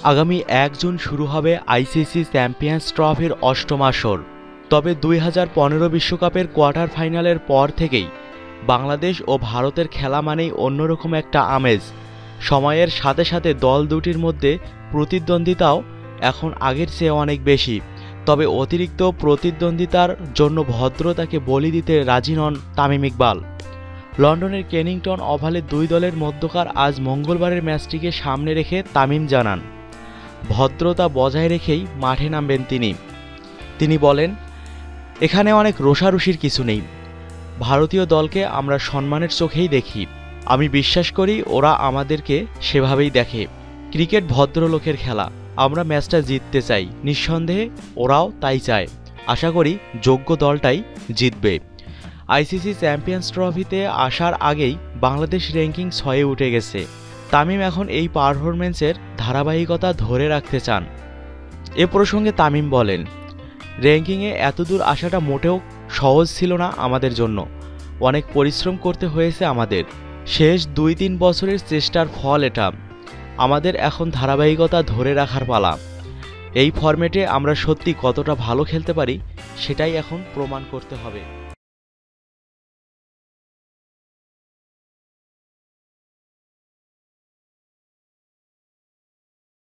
আগামী এক জুন শুরু হবে আইসিসি চ্যাম্পিয়ন্স ট্রফির অষ্টম আসর। তবে দুই হাজার পনেরো বিশ্বকাপের কোয়ার্টার ফাইনালের পর থেকেই বাংলাদেশ ও ভারতের খেলা মানেই অন্যরকম একটা আমেজ। সময়ের সাথে সাথে দল দুটির মধ্যে প্রতিদ্বন্দ্বিতাও এখন আগের চেয়ে অনেক বেশি। তবে অতিরিক্ত প্রতিদ্বন্দ্বিতার জন্য ভদ্রতাকে বলি দিতে রাজি নন তামিম ইকবাল। লন্ডনের কেনিংটন ওভালে দুই দলের মধ্যকার আজ মঙ্গলবারের ম্যাচটিকে সামনে রেখে তামিম জানান ভদ্রতা বজায় রেখেই মাঠে নামবেন তিনি। তিনি বলেন, এখানে অনেক রোষারুষির কিছু নেই। ভারতীয় দলকে আমরা সম্মানের চোখেই দেখি। আমি বিশ্বাস করি ওরা আমাদেরকে সেভাবেই দেখে। ক্রিকেট ভদ্রলোকের খেলা। আমরা ম্যাচটা জিততে চাই। নিঃসন্দেহে ওরাও তাই চায়। আশা করি যোগ্য দলটাই জিতবে। আইসিসি চ্যাম্পিয়ন্স ট্রফিতে আসার আগেই বাংলাদেশ র্যাঙ্কিং ছয়ে উঠে গেছে। তামিম এখন এই পারফরমেন্সের ধারাবাহিকতা ধরে রাখতে চান। এ প্রসঙ্গে তামিম বলেন, র্যাঙ্কিংয়ে এতদূর আসাটা মোটেও সহজ ছিল না আমাদের জন্য। অনেক পরিশ্রম করতে হয়েছে আমাদের। শেষ দুই তিন বছরের চেষ্টার ফল এটা। আমাদের এখন ধারাবাহিকতা ধরে রাখার পালা। এই ফরম্যাটে আমরা সত্যি কতটা ভালো খেলতে পারি, সেটাই এখন প্রমাণ করতে হবে।